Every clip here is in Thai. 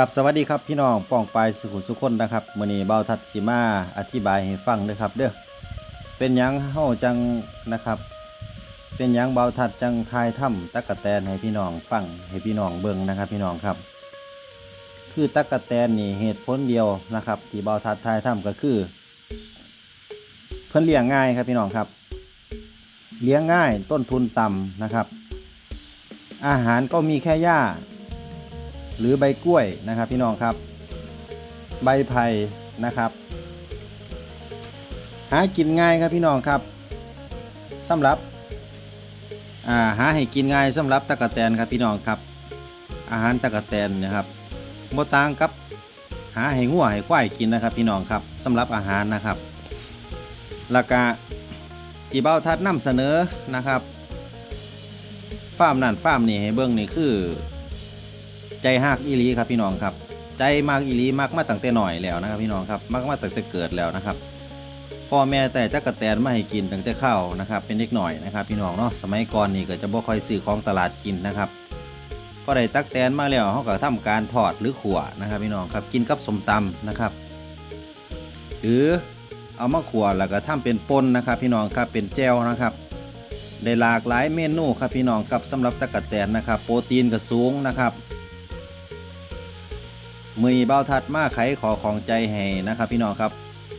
กับสวัสดีครับพี่น้องป้องปลายสุขุสุคนนะครับมื้อนี้เบาทัดสิมาอธิบายให้ฟังเด้อครับเด้อเป็นยังเฮาจังนะครับ เป็นยังเบาทัดจังทายถ้ำตะกะแตนให้พี่น้องฟังให้พี่น้องเบิ่งนะครับพี่น้องครับ คือตะกะแตนนี่เหตุผลเดียวนะครับที่เบาทัดทายถ้ำก็คือ เพิ่นเลี้ยงง่ายครับพี่น้องครับ เลี้ยงง่ายต้นทุนต่ำนะครับ อาหารก็มีแค่หญ้า หรือใบกล้วยนะครับพี่น้องครับ ใบไผ่นะครับ หากินง่ายครับพี่น้องครับสำหรับาหาให้กินง่ายสำหรับตะกะแตนครับพี่น้องครับ อาหารตะกะแตนนะครับโมต่างกับ หาให้งัวให้ควายกินนะครับ พี่น้องครับสำหรับอาหารนะครับแล้วก็ที่เบ้าทัดนำเสนอนะครับฟาร์มนั่นฟาร์มนี่ให้เบิ่งนี่คือ ใจหักอีหลีครับพี่น้องครับ ใจมากอีหลีมากมาตั้งแต่หน่อยแล้วนะครับ พี่น้องครับมากมาตั้งแต่เกิดแล้วนะครับพ่อแม่แต่จักกะแตนมาให้กินตั้งแต่ข้าวนะครับ เป็นเด็กหน่อยนะครับ พี่น้องเนาะสมัยก่อนนี่ก็จะบ่ค่อยซื้อของตลาดกินนะครับพอได้ตักแตนมาแล้วเขาก็ทำการทอดหรือขั่วนะครับ พี่น้องครับกินกับสมตำนะครับ หรือเอามาขั่วแล้วก็ทำเป็นปนนะครับ พี่น้องครับเป็นแจวนะครับได้หลากหลายเมนูครับพี่น้องครับสำหรับตะกะแตนนะครับ โปรตีนก็สูงนะครับ มือเบ้าทัดมาไขขอของใจให้นะครับพี่น้องครับ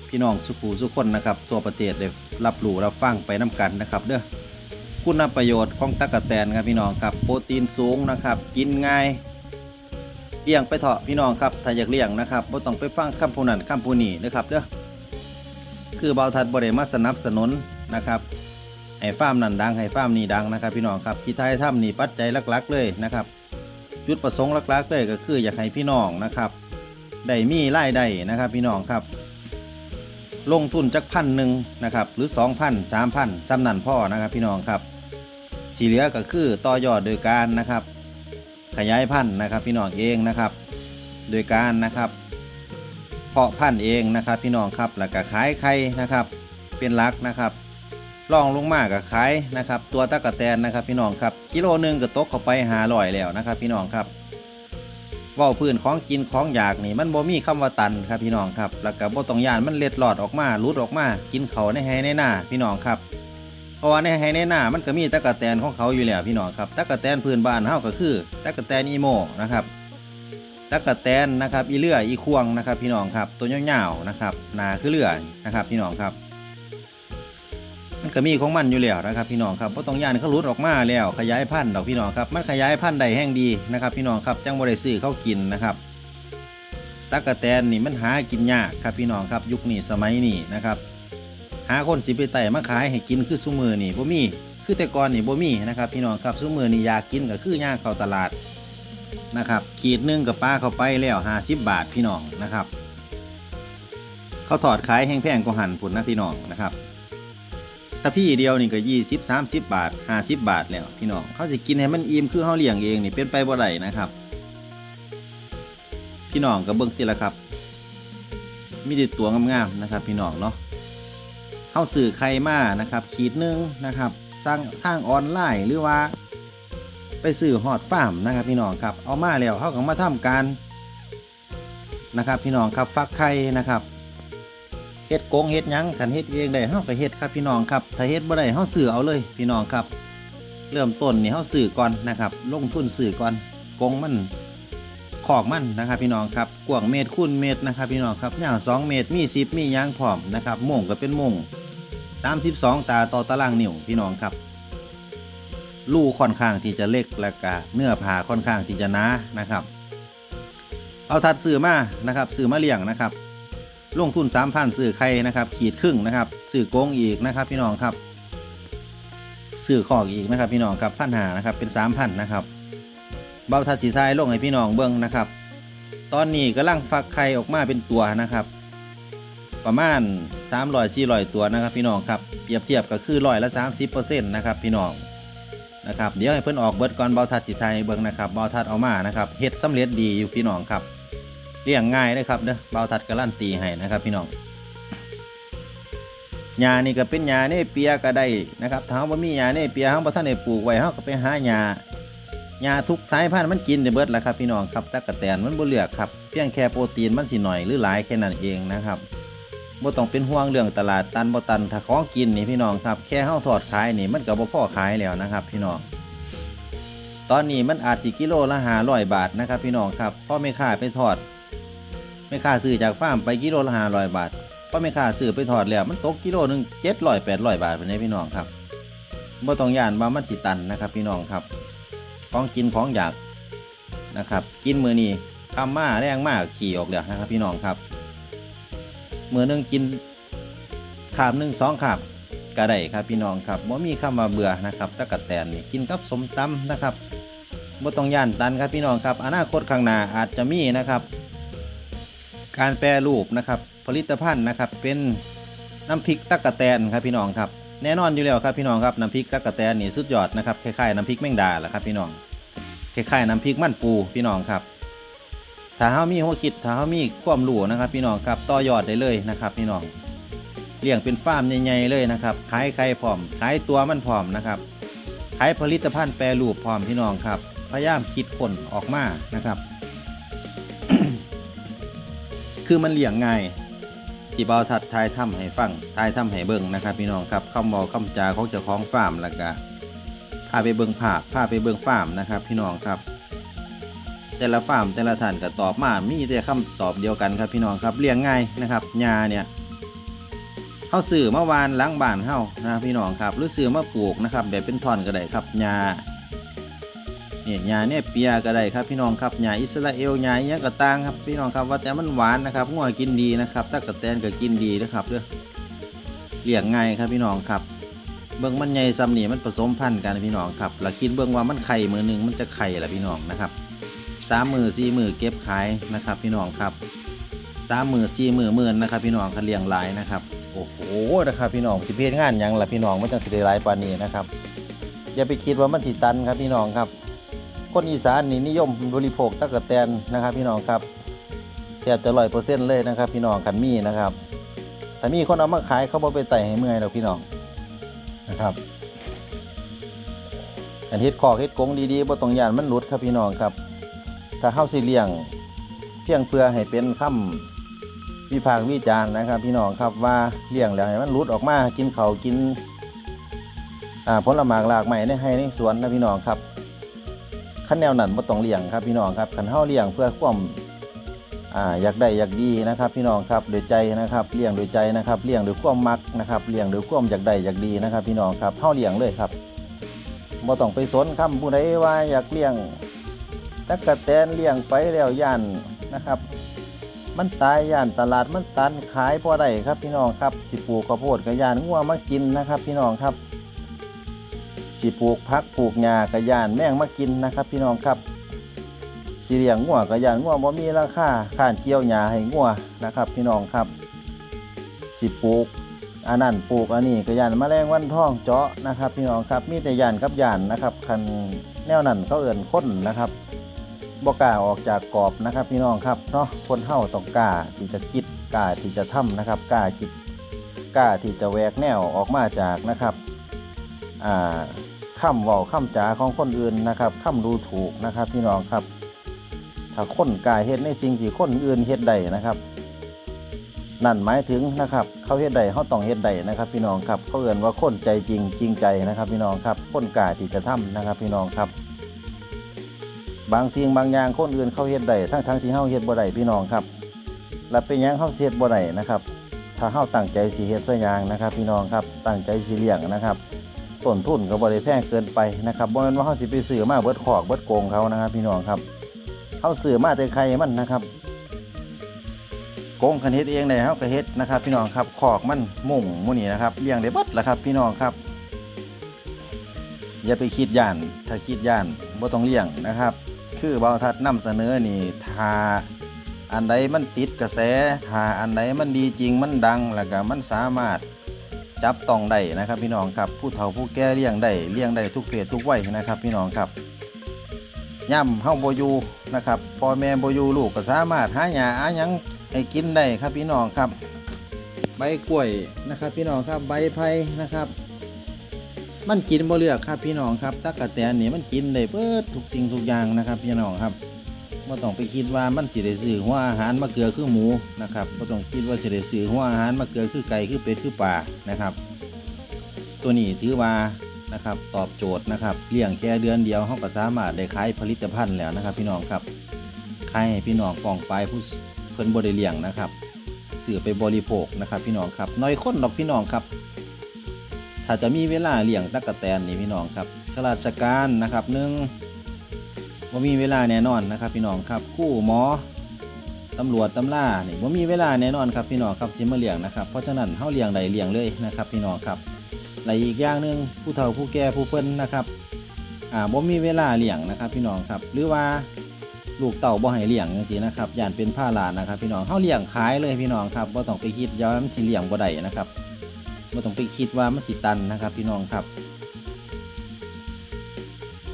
พี่น้องสุขูสุขคนนะครับทั่วประเทศได้รับรู้รับฟังไปน้กันนะครับเด้อคุณประโยชน์ของตะกะแตนครับพี่น้องครับ โปรตีนสูงนะครับ กินง่ายเลี้ยงไปเถอะพี่น้องครับถ้าอยากเลี้ยงนะครับบ่ต้องไปฟังคำผู้นั้นคำผู้นี้นะครับเด้อคือเบาทัดบ่ได้มาสนับสนุนนะครับให้ฟาร์มนั้นดังให้ฟาร์มนี้ดังนะครับ พี่น้องครับที่ไทยถ้ำนี่ปัจจัยหลักๆเลยนะครับ จุดประสงค์หลักๆเลยก็คืออยากให้พี่น้องนะครับได้มีรายได้นะครับพี่น้องครับ ลงทุนจักพันหนึ่งนะครับหรือ 2 0 0 0 3 0 0 0ซ้ำนันพ่อนะครับพี่น้องครับ ที่เหลือก็คือต่อยอดโดยการนะครับ ขยายพันธุ์นะครับพี่น้องเองนะครับ โดยการนะครับเพาะพันธุ์เองนะครับพี่น้องครับแล้วก็ขายไข่นะครับเป็นลักนะครับ ลองลงมากับขายนะครับ ตัวตะกะแตนนะครับ พี่น้องครับกิโลหนึงก็ตกเข้าไปหาลอยแล้วนะครับ พี่น้องครับว่าพื้นของกินของอยากนี่มันบ่มีคำว่าตันครับพี่น้องครับ แล้วก็บ่ต้องยานมันเล็ดหลอดออกมาลุดออกมา กินเขาในไฮในหน้าพี่น้องครับเพราะว่าในไฮในหน้ามันก็มีตะกะแตนของเขาอยู่แล้วพี่น้องครับตะกะแตนพื้นบ้านเฮาก็คือตะกะแตนอีโมนะครับตะกะแตนนะครับอีเลืออีควงนะครับ พี่น้องครับ ตัวยาวๆนะครับนาคือเลือนะครับ พี่น้องครับ ก็มีของมันอยู่แล้วนะครับพี่น้องครับเพราะต้องย่านเขาหลุดออกมาแล้วขยายพันธุ์ดอกพี่น้องครับมันขยายพันธุ์ได้แห้งดีนะครับพี่น้องครับจังบริซื้อเข้ากินนะครับตะกะแตนนี่มันหากินยากครับพี่น้องครับยุคนี้สมัยนี้นะครับหาคนสิไปไต่มาขายให้กินคือซุมือนี่บ่มีคือแต่ก่อนนี่บ่มีนะครับพี่น้องครับซุมือนี่อยากกินก็คือยางเข้าตลาดนะครับขีดนึงกับป้าเข้าไปแล้ว50บาทพี่น้องนะครับเขาถอดขายแห้งแพงก็หันผุนนะพี่น้องนะครับ ถ้าพี่เดียวนี่ก็ยี่สิบสามสิบบาทห้าสิบบาทแล้วพี่น้องเขาสิกินให้มันอิ่มคือเขาเลี้ยงเองนี่เป็นไปบ่ได้นะครับ พี่น้องก็เบิ่งติละครับ มีแต่ตัวงามๆนะครับ พี่น้องเนาะเขาสื่อใครมานะครับ ขีดนึงนะครับสั่งทางออนไลน์หรือว่า ไปซื้อฮอดฟาร์มนะครับ พี่น้องครับเอามาแล้วเขาก็มาทำการนะครับ พี่น้องครับฟักไข่นะครับ เฮ็ดโกงเฮ็ดยังขันเฮ็ดเองได้เฮาก็เฮ็ดครับพี่น้องครับถ้าเฮ็ดบ่ได้เฮาซื้อเอาเลยพี่น้องครับ เริ่มต้นนี่เฮาซื้อก่อนนะครับ ลงทุนซื้อก่อนกงมันขอกมันนะครับพี่น้องครับกว้างเมตรคูณเมตรนะครับพี่น้องครับยาว2เมตรมี10มียางพร้อมนะครับม่งก็เป็นม่ง32 ตาต่อตารางนิ้วพี่น้องครับรูค่อนข้างที่จะเล็กและก็เนื้อผ้าค่อนข้างที่จะหนานะครับ เอาทัดซื้อมานะครับซื้อมาเลี้ยงนะครับ ลงทุน3,000ซื้อไข่นะครับขีดครึ่งนะครับซื้อโกงอีกนะครับ พี่น้องครับซื้อขอกอีกนะครับ พี่น้องครับพันหานะครับเป็น3,000นนะครับเบาทัดสีไทยลงให้พี่น้องเบิ้งนะครับ ตอนนี้กำลังฟักไข่ออกมาเป็นตัวนะครับ ประมาณ300 400ตัวนะครับ พี่น้องครับเปรียบเทียบก็คือร้อยละ30%นะครับพี่น้องนะครับเดี๋ยวให้เพิ่อนออกเบิร์ดก่อนเบาทัดสีไทยเบิ้งนะครับเบาทัดเอามานะครับเฮ็ดสำเร็จดีอยู่พี่น้องครับ เลี้ยงง่ายเลยครับเด้อเบาทัดการันตีให้นะครับ พี่น้องหญ้านี่ก็เป็นหญ้าเนเปียก็ได้นะครับถ้าว่ามีหญ้าเนเปียเฮาบ่ทันได้ปลูกไว้เฮาก็ไปหาหญ้าหญ้าทุกสายพันธุ์มันกินได้เบิดแหละครับ พี่น้องครับตั๊กแตนมันบ่เลือกครับเพียงแค่โปรตีนมันสิหน่อยหรือหลายแค่นั้นเองนะครับบ่ต้องเป็นห่วงเรื่องตลาดตันบ่ตันถ้าของกินนี่พี่น้องครับ แค่เฮาทอดขายนี่มันก็บ่พอขายแล้วนะครับ พี่น้องตอนนี้มันอาจสิกิโลละ500บาทนะครับ พี่น้องครับพ่อไม่ค่าไปทอด ไม่ค่าซื้อจากฟาร์มไปกิโลละ500บาทพ่อไม่ค่าซื้อไปทอดแล้วมันตกกิโลหนึ่ง700 800บาทเป็นไงพี่น้องครับบ่ต้องย่านว่ามันสิตันนะครับ พี่น้องครับของกินของอยากนะครับ กินมือนี้คำมาแรงมากขี่ออกแล้วนะครับ พี่น้องครับมือหนึงกินขาบหนึ่งสองขาบก็ไดครับพี่น้องครับบ่มีคำว่าเบื่อนะครับตะกะแตนนี่กินกับสมตำนะครับบ่ต้องย่านตันครับพี่น้องครับ อนาคตข้างหน้าอาจจะมีนะครับ การแปรรูปนะครับผลิตภัณฑ์นะครับเป็นน้ำพริกตะกะแตนครับพี่น้องครับแน่นอนอยู่แล้วครับพี่น้องครับน้ำพริกตะกะแตนนี่สุดยอดนะครับคล้ายๆน้ำพริกแมงดาแหละครับพี่น้องคล้ายๆน้ำพริกมันปูพี่น้องครับถ้าเฮามีหัวคิดถ้าเฮามีความรู้นะครับ พี่น้องครับต่อยอดได้เลยนะครับ พี่น้องเลี้ยงเป็นฟาร์มใหญ่ๆเลยนะครับขายไข่พร้อมขายตัวมันพร้อมนะครับขายผลิตภัณฑ์แปรรูปพร้อมพี่น้องครับพยายามคิดคนออกมานะครับ คือมันเลี้ยงง่ายที่เบาทัดทายถ้ำให้ฟังทายถ้ำให้เบิ่งนะครับ พี่น้องครับคำบอกคำจาของเจ้าของฟาร์มแล้วก็พาไปเบิ่งภาพพาไปเบิ่งฟาร์มนะครับ พี่น้องครับ แต่ละฟาร์มแต่ละท่านก็ตอบมามีแต่คำตอบเดียวกันครับพี่น้องครับเลี้ยงง่ายนะครับยาเนี่ยเฮาซื้อมาวานล้างบ้านเฮานะครับพี่น้องครับ หรือซื้อมาปลูกนะครับ แบบเป็นท่อนก็ได้ครับยา เนี่ยยาเนี่ยเปียก็ได้ครับพี่น้องครับยาอิสราเอลยาอหยังก็ต่างครับพี่น้องครับว่าแต่มันหวานนะครับงัวกินดีนะครับตะกะแตนก็กินดีนะครับเด้อเลี้ยงง่ายครับพี่น้องครับ เบิ่งมันใหญ่ซ้ำนี่มันผสมพันธุ์กันพี่น้องครับแล้วคิดเบิ่งว่ามันไข่มือหนึงมันจะไข่ละพี่น้องนะครับสามมือสี่มือเก็บขายนะครับ พี่น้องครับสามมือสี่มือหมื่นนะครับ พี่น้องคันเลี้ยงหลายนะครับโอ้โหนะครับพี่น้องสิเพศงานยังล่ะพี่น้องไมันจังสิได้หลายปานนี้นะครับอย่าไปคิดว่ามันสิดตันครับพี่น้องครับ คนอีสานนี่นิยมบริโภคตะกะแตนนะครับ พี่น้องครับแทบจะร้อยเปอร์เซ็นต์เลยนะครับ พี่น้องคันมีนะครับ แต่มีคนเอามาขายเขาบ่ไปไต่ให้เมื่อยหรอกพี่น้องนะครับอันเฮ็ดคอเฮ็ดกงดีๆบ่ต้องยานมันหลุดครับพี่น้องครับ ถ้าเฮาสิเลี้ยง เพียงเพื่อให้เป็นคำวิพากษ์วิจารณ์นะครับ พี่น้องครับว่าเลี้ยงแล้วให้มันหลุดออกมากินเขากินอ่าผลหมากหลากไม้ในให้ในสวนนะพี่น้องครับ ขั้นแนวนั้นบ่ต้องเลี้ยงครับพี่น้องครับคันเฮาเลี้ยงเพื่อความอ่าอยากได้อยากดีนะครับ พี่น้องครับโดยใจนะครับเลี้ยงโดยใจนะครับเลี้ยงด้วยความมักนะครับเลี้ยงด้วยความอยากได้อยากดีนะครับ พี่น้องครับเฮาเลี้ยงเลยครับบ่ต้องไปสนคำผู้ใดว่าอยากเลี้ยงตะกะแตนเลี้ยงไปแล้วย่านนะครับมันตายย่านตลาดมันตันขายพอได้ครับพี่น้องครับสิปลูกข้าวโพดกับย่านงัวมากินนะครับ พี่น้องครับ สิปลูกพักปลูกหญ้ากับยานแมงมากินนะครับ พี่น้องครับสิเลี้ยงงัวกับยานงัวบ่มีราคาข้านเกี่ยวหญ้าให้งัวนะครับ พี่น้องครับสิปลูกอันนั้นปลูกอันนี้กับยานแมลงวันทองเจาะนะครับ พี่น้องครับมีแต่ยานกับยานนะครับคันแนวนั้นเขาเอิ่นค้นนะครับบ่กล้าออกจากกรอบนะครับ พี่น้องครับเนาะคนเฮาต้องกล้าที่จะคิดกล้าที่จะทำนะครับกล้าคิดกล้าที่จะแหวกแนวออกมาจากนะครับ อ่าคำเว้าคำจ๋าของคนอื่นนะครับคำดูถูกนะครับพี่น้องครับ ถ้าคนกล้าเฮ็ดในสิ่งที่คนอื่นเฮ็ดได้นะครับนั่นหมายถึงนะครับเขาเฮ็ดได้เขาต้องเฮ็ดได้นะครับพี่น้องครับเขาเอ่นว่าคนใจจริงจริงใจนะครับพี่น้องครับคนกล้าที่จะทำนะครับพี่น้องครับ บางสิ่งบางอย่างคนอื่นเขาเฮ็ดได้ทั้งทั้งที่เฮาเฮ็ดบ่ได้พี่น้องครับ และเป็นยังเฮาสิเฮ็ดบ่ได้นะครับ ถ้าเฮาตั้งใจสิเฮ็ดสักอย่างนะครับ พี่น้องครับตั้งใจสิเลี้ยงนะครับ ต้นทุนก็บ่ได้แพงเกินไปนะครับบ่แม่นว่าเฮาสิไปซื้อมาเบิดขอกเบิดโกงเขานะครับ พี่น้องครับเฮาซื้อมาแต่ไข่มันนะครับโกงคันเฮ็ดเองได้เฮาก็เฮ็ดนะครับ พี่น้องครับขอกมันมุ่งมู่นี้นะครับเลี้ยงได้เบิดล่ะครับ พี่น้องครับ อย่าไปคิดย่าน ถ้าคิดย่านบ่ต้องเลี้ยงนะครับ คือเบาทัดนำเสนอนี่ถ้าอันใดมันติดกระแสถ้าอันใดมันดีจริงมันดังแล้วก็มันสามารถ จับต้องได้นะครับพี่น้องครับผู้เฒ่าผู้แก่เลี้ยงได้เลี้ยงได้ทุกเพศทุกวัยนะครับพี่น้องครับย่ำเฮาบ่อยู่นะครับพ่อแม่โบยู่ลูกก็สามารถหาหญ้าหาหยังให้กินได้ครับพี่น้องครับ ใบกล้วยนะครับ พี่น้องครับใบไผ่นะครับ มันกินบ่เลือกครับพี่น้องครับตั๊กแตนนี่มันกินได้เบิดทุกสิ่งทุกอย่างนะครับพี่น้องครับ บ่ต้องไปคิดว่ามันสิได้ซื้อหัวอาหารมาเกลือคือหมูนะครับบ่ต้องคิดว่าสิได้ซื้อหัวอาหารมาเกลือคือไก่คือเป็ดคือปลานะครับ ตัวนี้ถือว่านะครับตอบโจทย์นะครับเลี้ยงแค่เดือนเดียวเขาก็สามารถได้ขายผลิตภัณฑ์แล้วนะครับ พี่น้องครับขายให้พี่น้องปองไปผู้เพิ่นบ่ได้เลี้ยงนะครับซื้อไปบริโภคนะครับ พี่น้องครับน้อยคนดอกพี่น้องครับ ถ้าจะมีเวลาเลี้ยงตั๊กแตนนี่พี่น้องครับข้าราชการนะครับหนึ่ง ว่ามีเวลาแน่นอนนะครับ พี่น้องครับคู่หมอตำรวจตำล่านี่ว่ามีเวลาแน่นอนครับพี่น้องครับสิมาเลี้ยงนะครับเพราะฉะนั้นเฮาเลี้ยงใดเลี้ยงเลยนะครับ พี่น้องครับและอีกอย่างหนึ่งผู้เฒ่าผู้แก่ผู้เพิ่นนะครับอ่าบ่มีเวลาเลี้ยงนะครับ พี่น้องครับ หรือว่าลูกเต่าบ่ให้เลี้ยงจังซี่นะครับย่านเป็นผ้าลานนะครับ พี่น้องเฮาเลี้ยงขายเลยพี่น้องครับบ่ต้องไปคิดย้อนสิเลี้ยงบ่ได้นะครับไม่ต้องไปคิดว่ามันสิตันนะครับ พี่น้องครับ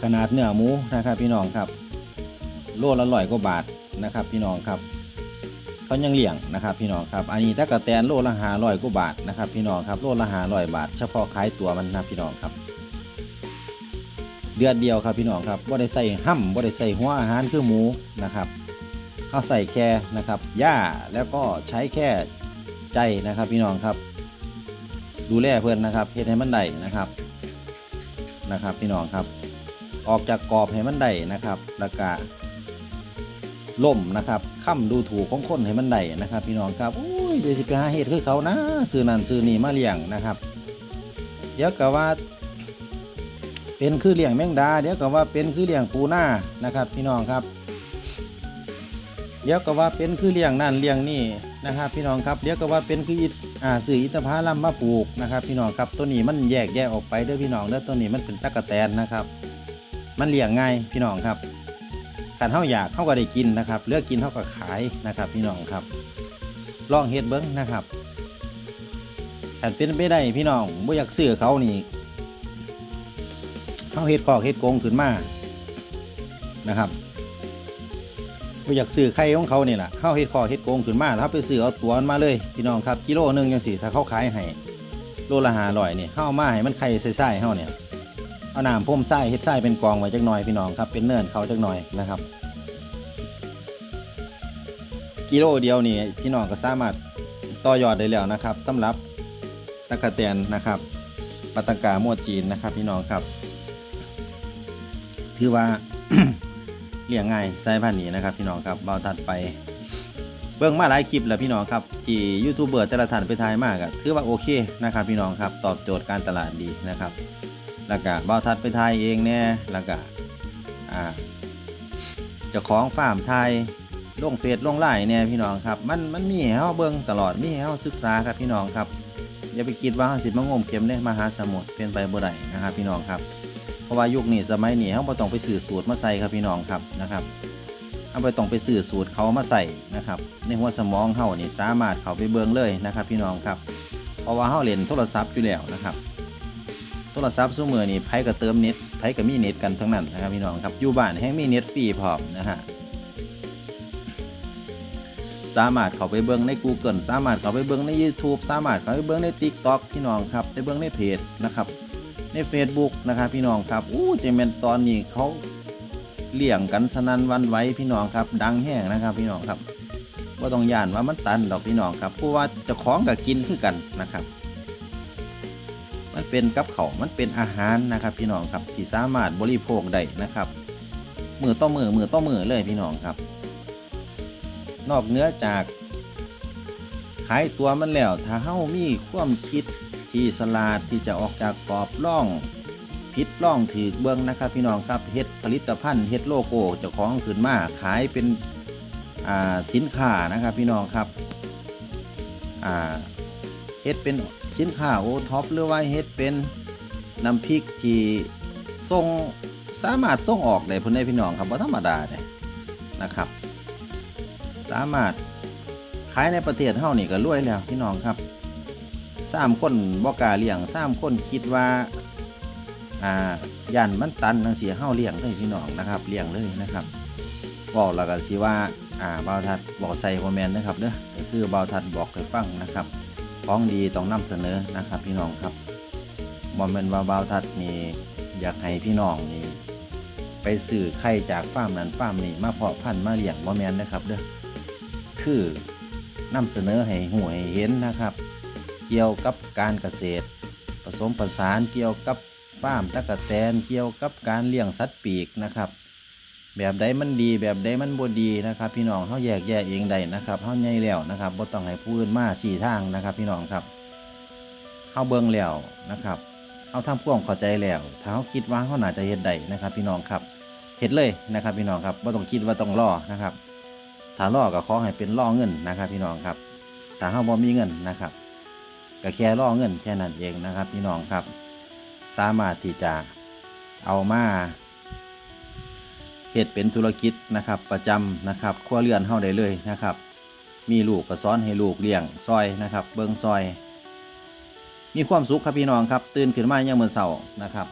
ขนาดเนื้อหมูนะครับพี่น้องครับโลละร้อยกว่าบาทนะครับพี่น้องครับเขายังเลี้ยงนะครับพี่น้องครับอันนี้ถ้ากระแตนโลละหาร้อยกว่าบาทนะครับพี่น้องครับโลละหาร้อยบาท เฉพาะขายตัวมันนะพี่น้องครับ เดือนเดียวครับพี่น้องครับว่าได้ใส่ห้ำว่าได้ใส่หัวอาหารคือหมูนะครับเขาใส่แค่นะครับหญ้าแล้วก็ใช้แค่ใจนะครับพี่น้องครับ ดูแลเพื่อนนะครับเฮ็ดให้มันได้นะครับนะครับพี่น้องครับ ออกจากกรอบให้มันได้นะครับแล้วก็ล่มนะครับค่ำดูถูกของคนให้มันได้นะครับ พี่น้องครับอุ้ยเดี๋ยวสิไปหาเฮ็ดคือเขานะซื้อนั่นซื้อนี่มาเลี้ยงนะครับ เดี๋ยวก็ว่า เป็นคือเลี้ยงแมงดา เดี๋ยวก็ว่าเป็นคือเลี้ยงปูหน้านะครับ พี่น้องครับ เดี๋ยวก็ว่าเป็นคือเลี้ยงนั่นเลี้ยงนี่นะครับ พี่น้องครับ เดี๋ยวก็ว่าเป็นคืออิฐอ่าสื่ออิฐผาลัมมาปลูกนะครับ พี่น้องครับตัวนี้มันแยกแยกออกไปเด้อพี่น้องเด้อตัวนี้มันเป็นตะกะแตนนะครับ มันเลี้ยงง่ายพี่น้องครับขันเฮาอยากเฮาก็ได้กินนะครับเลือกกินเฮาก็ขายนะครับ พี่น้องครับ ลองเฮ็ดเบิ้งนะครับขันเป็นไปได้พี่น้องบ่อยากซื้อเขานี่เฮาเฮ็ดคอกเฮ็ดกงขึ้นมานะครับบ่อยากซื้อไข่ของเขาเนี่ยแหละเข้าเฮ็ดคอเฮ็ดโกงขึ้นมาแล้วเราไปซื้อเอาตัวมันมาเลยพี่น้องครับกิโลหนึงจังสิถ้าเขาขายให้โลละห้าร้อยเนี่ยเฮาเอามาให้มันไข่ใส่ๆเฮาเนี่ย เอาน้ำพ่มไส้เฮ็ดไส้เป็นกองไว้จักหน่อยพี่น้องครับ เป็นเนินเขาจักหน่อยนะครับ กิโลเดียวนี่พี่น้องก็สามารถต่อยอดได้แล้วนะครับสำหรับตะกะแตนนะครับปาตังกาโมวจีนนะครับ พี่น้องครับ ถือว่าเลี้ยงง่ายสายพันธุ์นี้นะครับ พี่น้องครับเบาทัดไป เบิ่งมาหลายคลิปแล้วพี่น้องครับที่ยูทูบเบอร์แต่ละท่านไปถ่ายมากอะถือว่าโอเคนะครับ พี่น้องครับ ตอบโจทย์การตลาดดีนะครับ แล้วก็เบาทัดไปถ่ายเองแน่แล้วก็อ่าเจ้าของฟาร์มไทยลงเฟซลงไลน์เนี่ยพี่น้องครับ มันมันมีให้เฮาเบิ่งตลอดมีให้เฮาศึกษาครับพี่น้องครับอย่าไปคิดว่าเฮาสิมางมเข็มในมหาสมุทรเป็นไปบ่ได้นะครับพี่น้องครับ เพราะว่ายุคนี้สมัยนี้เขาบ่ต้องไปสื่อสูตรมาใส่ครับพี่น้องครับนะครับเขาบ่ต้องไปสื่อสูตรเขามาใส่นะครับ ในหัวสมองเขานี่สามารถเขาไปเบิ่งเลยนะครับ พี่น้องครับ เพราะว่าเขาเล่นโทรศัพท์อยู่แล้วนะครับ โทรศัพท์ซุมือนี่ไผก็เติมเน็ตไผก็มีเน็ตกันทั้งนั้นนะครับพี่น้องครับอยู่บ้านแห้งมีเน็ตฟรีพร้อมนะฮะสามารถเข้าไปเบิ่งใน Google สามารถเข้าไปเบิ่งใน YouTube สามารถเข้าไปเบิ่งใน TikTok พี่น้องครับไปเบิ่งในเพจนะครับใน Facebook นะครับพี่น้องครับอู้เจเมนตอนนี้เขาเลี้ยงกันสนันวันไว้พี่น้องครับ ดังแห้งนะครับพี่น้องครับว่าต้องย่านว่ามันตันดอกพี่น้องครับเพราะว่าจะของกับกินคือกันนะครับ เป็นกับเขามันเป็นอาหารนะครับพี่น้องครับที่สามารถบริโภคได้นะครับมือต่อมือมือต่อมือเลยพี่น้องครับ นอกเหนื้อจากขายตัวมันแล้ว ถ้าเฮ้ามีความคิดที่สลาดที่จะออกจากกรอบร่องพิษร่องถือเบื้องนะครับ พี่น้องครับเฮ็ดผลิตภัณฑ์เฮ็ดโลโก้เจ้าของขึ้นมาขายเป็นอ่าสินค้านะครับพี่น้องครับอ่าเฮ็ดเป็น สินค้าโอท็อปหรือว่าเฮ็ดเป็นน้ำพริกที่ส่งสามารถส่งออกได้พิ่นได้พี่น้องครับบ่ธรรมดาเลยนะครับ สามารถขายในประเทศเฮานี่ก็รวยแล้วพี่น้องครับสามคนบอกล้าเลี้ยงสามคนคิดว่าอ่ายันมันตันทังเสียเฮาเลี้ยงเลยพี่น้องนะครับเลี้ยงเลยนะครับบอกแล้วก็สิว่าอ่าบ่าวทัดบอกใส่คอมเมนต์นะครับเด้อก็คือบ่าวทัดบอกให้ฟังนะครับ ของดีต้องนำเสนอนะครับ พี่น้องครับบ่แม่นว่าบาวทัดนี่อยากให้พี่น้องนี่ไปซื้อไข่จากฟาร์มนั้นฟาร์มนี้มาเพาะพันธุ์มาเลี้ยงบ่แมนนะครับเด้อคือนำเสนอให้หูให้เห็นนะครับ เกี่ยวกับการเกษตร ผสมผสานเกี่ยวกับฟาร์มตะกะแตนเกี่ยวกับการเลี้ยงสัตว์ปีกนะครับ แบบใดมันดีแบบใดมันบ่ดีนะครับ พี่น้องเฮาแยกแยะเองได้นะครับเฮาใหญ่แล้วนะครับบ่ต้องให้ผู้อื่นมาชี้ทางนะครับ พี่น้องครับเฮาเบิ่งแล้วนะครับเฮาทำความเข้าใจแล้ว ถ้าเฮาคิดว่าเฮาน่าจะเฮ็ดได้นะครับ พี่น้องครับเฮ็ดเลยนะครับ พี่น้องครับบ่ต้องคิดว่าต้องรอนะครับถ้ารอก็ขอให้เป็นรอเงินนะครับ พี่น้องครับถ้าเฮาบ่มีเงินนะครับก็แค่รอเงินแค่นั้นเองนะครับ พี่น้องครับ สามารถที่จะเอามา เฮ็ดเป็นธุรกิจนะครับประจำนะครับครัวเรือนเฮาได้เลยนะครับ มีลูกก็สอนให้ลูกเลี้ยงซอยนะครับเบิงซอย มีความสุขครับพี่น้องครับ ตื่นขึ้นมายังมื้อเช้านะครับ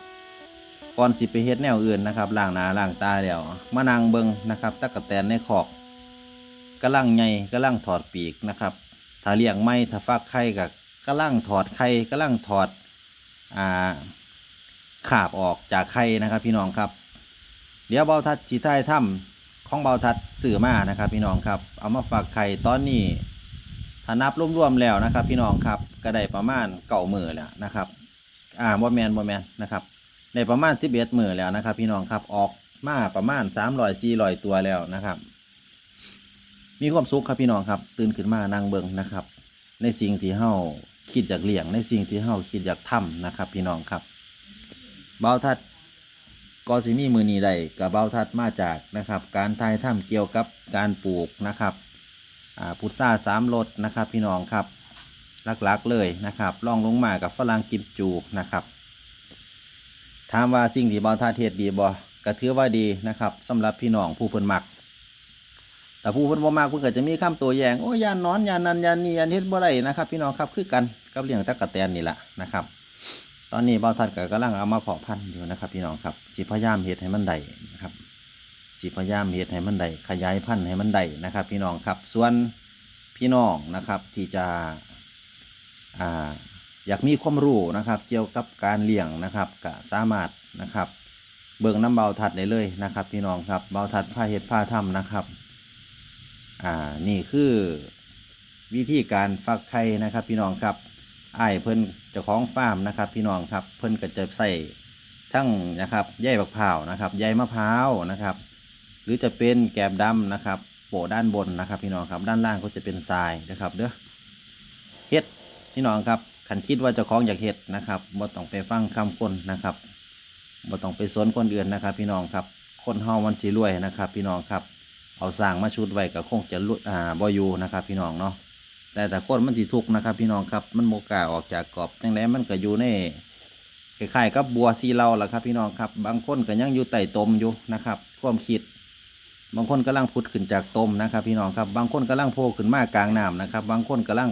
ก่อนสิไปเฮ็ดแนวอื่นนะครับล้างหน้าล้างตาแล้วมานั่งเบิงนะครับตะกะแตนในคอกกำลังใหญ่กำลังถอดปีกนะครับถ้าเลี้ยงไม่ถ้าฟักไข่ก็กำลังถอดไข่กำลังถอดอ่าขาบออกจากไข่นะครับพี่น้องครับ เดี๋ยวเบาทัดสีท้ายถ้ำของเบาทัดสื่อมานะครับ พี่น้องครับ เอามาฝากไข่ตอนนี้ถ้านับรวมๆแล้วนะครับ พี่น้องครับก็ได้ประมาณเก่ามือแล้วนะครับ อ่าบ่แมนบ่แมนนะครับได้ประมาณสิบเอ็ดมือแล้วนะครับ พี่น้องครับออกมาประมาณสามร้อยสี่ร้อยตัวแล้วนะครับ มีความสุขครับพี่น้องครับ ตื่นขึ้นมานั่งเบิงนะครับ ในสิ่งที่เฮาคิดอยากเลี้ยงในสิ่งที่เฮาคิดอยากทำนะครับ พี่น้องครับเบาทัด ก็สิมีมือนีใดกับเบาทัดมาจากนะครับ การทายถ้ำเกี่ยวกับการปลูกนะครับพุทราสามรสนะครับ พี่น้องครับหลักๆเลยนะครับล่องลงมากับฝรั่งกิมจูนะครับถามว่าสิ่งที่เบาทัดเทศดีบ่ก็ถือว่าดีนะครับสำหรับพี่น้องผู้เพิ่นมัก แต่ผู้เพิ่นบ่มักเพิ่นก็จะมีคำตัวแยงโอ้ยานนอนยานนันยานนี่ยานเฮ็ดบ่ได้นะครับ พี่น้องครับคือกันกับเลี้ยงตะกะแตนนี่แหละนะครับ ตอนนี้เบาทัดก็กำลังเอามาเพาะพันธุ์อยู่นะครับ พี่น้องครับสิพยายามเฮ็ดให้มันได้นะครับสิพยายามเฮ็ดให้มันได้ขยายพันธุ์ให้มันได้นะครับ พี่น้องครับ ส่วนพี่น้องนะครับที่จะอ่าอยากมีความรู้นะครับ เกี่ยวกับการเลี้ยงนะครับก็สามารถนะครับ เบิ่งน้ำเบาทัดได้เลยนะครับ พี่น้องครับเบาทัดผ้าเฮ็ดผ้าทำนะครับอ่านี่คือวิธีการฟักไข่นะครับ พี่น้องครับ อ้ายเพิ่นเจ้าของฟาร์มนะครับ พี่น้องครับเพิ่นก็จะใส่ทั้งนะครับใยบักพร้าวนะครับใยมะพร้าวนะครับ หรือจะเป็นแกบดำนะครับ โปะด้านบนนะครับ พี่น้องครับด้านล่างก็จะเป็นทรายนะครับเด้อเฮ็ดพี่น้องครับขันคิดว่าเจ้าของอยากเฮ็ดนะครับบ่ต้องไปฟังคำคนนะครับบ่ต้องไปสนคนอื่นนะครับ พี่น้องครับคนเฮามันสิรวยนะครับ พี่น้องครับเอาสร้างมาชุดไว้ก็คงจะลุอ่าบ่อยู่นะครับ พี่น้องเนาะ แต่แต่คนมันสิทุกข์นะครับ พี่น้องครับมันโมกาออกจากกรอบจังไดมันก็อยู่ในคล้ายๆกับบัวซีเราแหละครับ พี่น้องครับ บางคนก็ยังอยู่ใต้ตมอยู่นะครับความคิด บางคนกำลังพุดขึ้นจากตมนะครับ พี่น้องครับ บางคนกำลังโผล่ขึ้นมากลางน้ำนะครับ บางคนกำลัง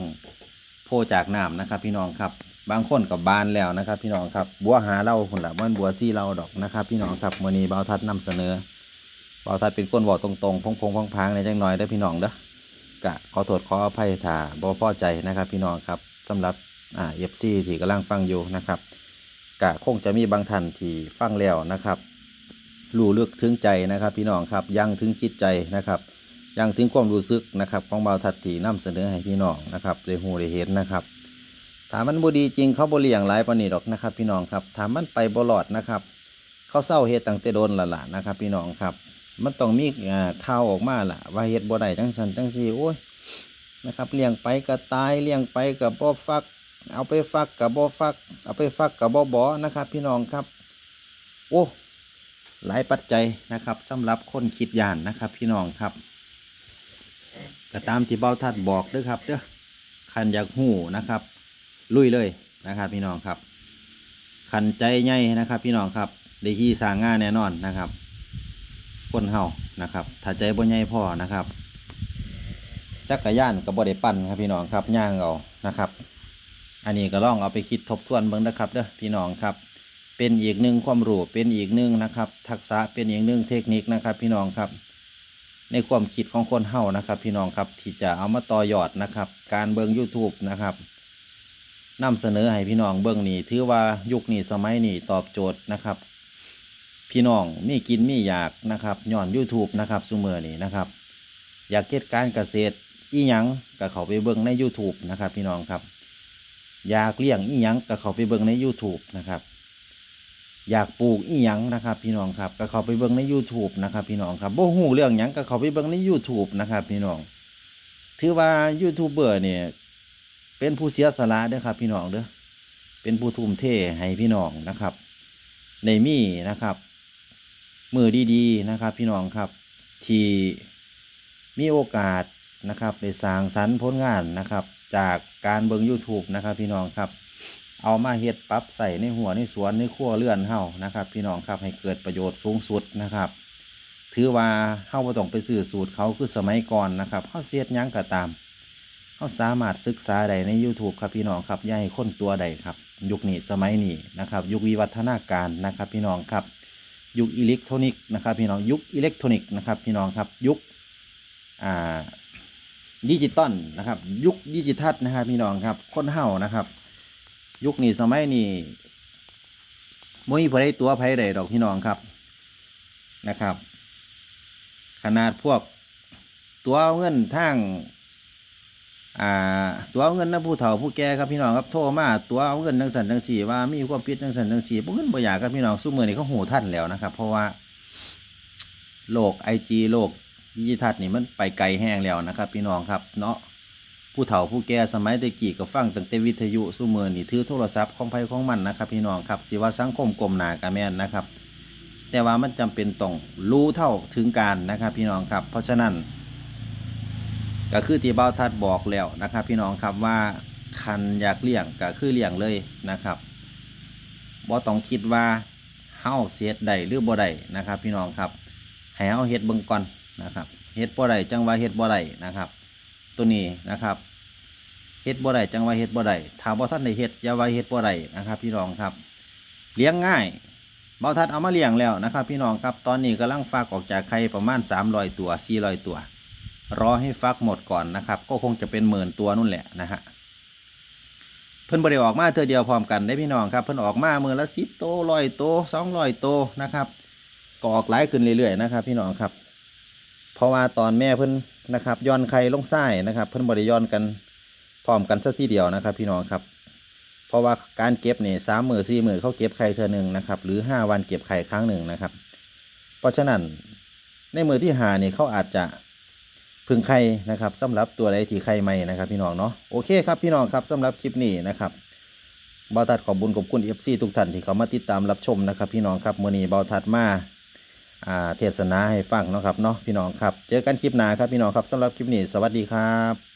โผล่จากน้ำนะครับ พี่น้องครับบางคนกับบานแล้วนะครับ พี่น้องครับบัวหาเราคนละมันบัวซีเราดอกนะครับ พี่น้องครับวันนี้เบาทัดนำเสนอเบาทัดเป็นคนบ่อตรงๆพงพงพังพังๆในจังหน่อยได้พี่น้องเด้อ กะขอโทษขออภัยถ้าบ่พอใจนะครับ พี่น้องครับสำหรับอ่าเอฟซีที่กำลังฟังอยู่นะครับกะคงจะมีบางท่านที่ฟังแล้วนะครับรู้ลึกถึงใจนะครับ พี่น้องครับยังถึงจิตใจนะครับยังถึงความรู้สึกนะครับ ของเบาทัดที่นำเสนอให้พี่น้องนะครับได้หูได้เห็นนะครับถามมันบ่ดีจริงเขาบ่เลี้ยงหลายปานี้ดอกนะครับ พี่น้องครับถามมันไปบ่รอดนะครับ เขาเศร้าเฮ็ดตั้งแต่โดนละล่ะนะครับ พี่น้องครับ มันต้องมีข่าวออกมาล่ะ ว่าเฮ็ดบ่ได้จังซั่นจังซี่โอ้ยนะครับเลี้ยงไปก็ตายเลี้ยงไปก็บ่ฟัก เอาไปฟักก็บ่ฟัก เอาไปฟักก็บ่บ่นะครับ พี่น้องครับ โอ้หลายปัจจัยนะครับสำหรับคนคิดยานนะครับ พี่น้องครับก็ตามที่เบ้าทัดบอกด้อครับเด้อคันอยากหู้นะครับ ลุยเลยนะครับ พี่น้องครับขันใจใหญ่นะครับ พี่น้องครับได้ที่สร้างงานแน่นอนนะครับ คนเฮานะครับถ้าใจบ่ใหญ่พอนะครับ จักรยานก็บ่ได้ปั่นครับพี่น้องครับย่างเอานะครับ อันนี้ก็ลองเอาไปคิดทบทวนเบิ่งนะครับเด้อพี่น้องครับ เป็นอีกหนึ่งความรู้เป็นอีกหนึ่งนะครับ ทักษะเป็นอีกหนึ่งเทคนิคนะครับ พี่น้องครับ ในความคิดของคนเฮานะครับ พี่น้องครับที่จะเอามาต่อยอดนะครับ การเบิ่ง YouTube นะครับนำเสนอให้พี่น้องเบิ่งนี่ถือว่ายุคนี้สมัยนี้ตอบโจทย์นะครับ พี่น้องมีกินมีอยากนะครับย้อน YouTube นะครับซุมื้อนี้นะครับ อยากเฮ็ดการเกษตรอีหยังก็เข้าไปเบิ่งใน YouTube นะครับพี่น้องครับ อยากเลี้ยงอีหยังก็เข้าไปเบิ่งใน YouTube นะครับอยากปลูกอีหยังนะครับ พี่น้องครับก็เข้าไปเบิ่งใน YouTube นะครับพี่น้องครับบ่ฮู้เรื่องหยังก็เข้าไปเบิ่งใน YouTube นะครับพี่น้องถือว่ายูทูบเบอร์เนี่ยเป็นผู้เสียสละเด้อครับ พี่น้องเด้อเป็นผู้ทุ่มเทให้พี่น้องนะครับ ในมีนะครับ มือดีๆนะครับ พี่น้องครับที่มีโอกาสนะครับได้สร้างสรรค์ผลงานนะครับ จากการเบิ่ง YouTube นะครับ พี่น้องครับ เอามาเฮ็ดปรับใส่ในหัวในสวนในครัวเรือนเฮานะครับ พี่น้องครับให้เกิดประโยชน์สูงสุดนะครับ ถือว่าเฮาบ่ต้องไปซื้อสูตรเขาคือสมัยก่อนนะครับเฮาเสียดยังก็ตามเฮาสามารถศึกษาได้ใน YouTube ครับพี่น้องครับอย่าให้คนตัวใดครับ ยุคนี้สมัยนี้นะครับ ยุควิวัฒนาการนะครับ พี่น้องครับ ยุคอิเล็กทรอนิกส์นะครับพี่น้องยุคอิเล็กทรอนิกส์นะครับพี่น้องครับยุคอ่าดิจิตอลนะครับ ยุคดิจิทัลนะครับพี่น้องครับคนเฮานะครับ ยุคนี้สมัยนี้บ่มีไผใดตัวไผใดดอกพี่น้องครับนะครับ ขนาดพวกตัวเอาเงินทาง อ่าตัวเอาเงินนะผู้เฒ่าผู้แก่ครับพี่น้องครับโทรมาตัวเอาเงินจังสันจังสี่ว่ามีความผิดจังสันจังสี่บ่เงินบ่อยากครับพี่น้องสู้มือนี่เขาหูท่านแล้วนะครับ เพราะว่าโลกไอจีโลกดิจิทัลนี่มันไปไกลแห้งแล้วนะครับ พี่น้องครับเนาะผู้เฒ่าผู้แก่สมัยตะกี้ก็ฟังตั้งแต่วิทยุสู้มือนี่ถือโทรศัพท์ของไผของมันนะครับ พี่น้องครับสิว่าสังคมกลมหนากระแม่นนะครับ แต่ว่ามันจำเป็นต้องรู้เท่าถึงการนะครับ พี่น้องครับ เพราะฉะนั้น ก็คือที่เบ้าทัดบอกแล้วนะครับ พี่น้องครับว่าคันอยากเลี้ยงก็คือเลี้ยงเลยนะครับบ่ต้องคิดว่าเฮาเสียดใดหรือบ่ได้นะครับ พี่น้องครับให้เฮาเฮ็ดเบิ่งก่อนนะครับเฮ็ดบ่ได้จังว่าเฮ็ดบ่ได้นะครับ ตัวนี้นะครับเฮ็ดบ่ได้จังว่าเฮ็ดบ่ได้ถ้าบ่ทันได้เฮ็ดอย่าว่าเฮ็ดบ่ได้นะครับ พี่น้องครับ เลี้ยงง่ายเบาทัดเอามาเลี้ยงแล้วนะครับ พี่น้องครับตอนนี้กำลังฟักออกจากไข่ประมาณ300ตัว400ตัว รอให้ฟักหมดก่อนนะครับ ก็คงจะเป็นหมื่นตัวนู่นแหละนะฮะเพิ่นบริออกมาเธอเดียวพร้อมกันได้พี่น้องครับ เพิ่นออกมาเมื่อละสิบโตร้อยโตสองร้อยโตนะครับก็ออกหลายขึ้นเรื่อยๆนะครับ พี่น้องครับ เพราะว่าตอนแม่เพิ่นนะครับย้อนไข่ลงไส้นะครับ เพิ่นบริย้อนกันพร้อมกันสักทีเดียวนะครับ พี่น้องครับ เพราะว่าการเก็บเนี่ยสามหมือสี่หมือเขาเก็บไข่เธอหนึ่งนะครับหรือห้าวันเก็บไข่ครั้งหนึ่งนะครับ เพราะฉะนั้นในมือที่หาเนี่ยเขาอาจจะ พึ่งไข่นะครับสำหรับตัวใดที่ไข่ใหม่นะครับ พี่น้องเนาะโอเคครับพี่น้องครับสำหรับคลิปนี้นะครับเบาทัดขอบุญขอบคุณเอฟซีทุกท่านที่เขามาติดตามรับชมนะครับ พี่น้องครับมื่อนี้เบาทัดมาอ่าเทศนาให้ฟังเนาะครับเนาะพี่น้องครับ เจอกันคลิปหน้าครับพี่น้องครับสำหรับคลิปนี้สวัสดีครับ